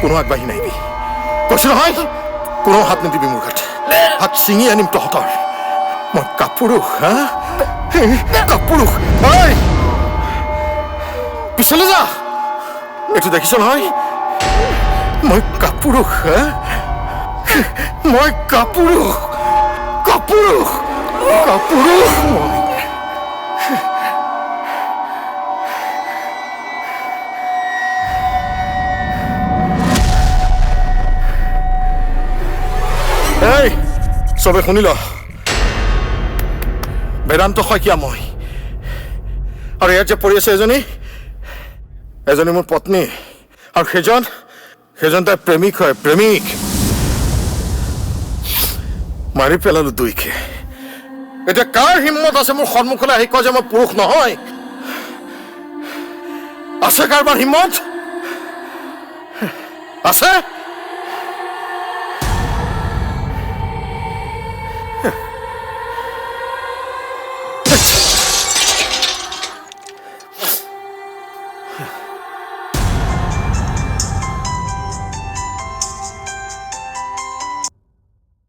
কোনো আগবাঢ়ি নাহিবি কৈছো নহয়, কোনো হাত নিদিবি মোৰ গাত হাত ছিঙি আনিম তহঁতৰ। মই কাপুৰুষ, হা? কাপুৰুষ। ঐ পিছলৈ যা। এইটো দেখিছ নহয়? মই কাপুৰুষ, হা? মই কাপুৰুষ। কাপুৰুষ। কাপুৰুষ মই। এই, চবে শুনি ল। বেদান্ত শইকীয়া মই? আৰু ইয়াত যে পৰি আছে এজনী এজনী মোৰ পত্নী। আৰু সেইজন সেইজন তাইৰ প্ৰেমিক হয়, প্ৰেমিক। মাৰি পেলালো দুইকে। এতিয়া কাৰ হিম্মত আছে মোৰ সন্মুখলৈ আহি কয় যে মই পুৰুষ নহয়? আছে কাৰোবাৰ হিম্মত? আছে?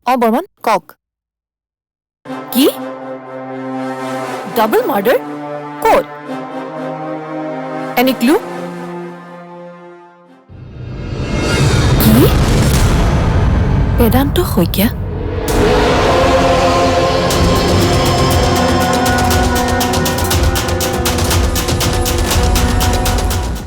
অ বৰ্মন কওক কি ডাবল মাৰ্ডাৰ ক'ত এনি ক্লু কি বেদান্ত শইকীয়া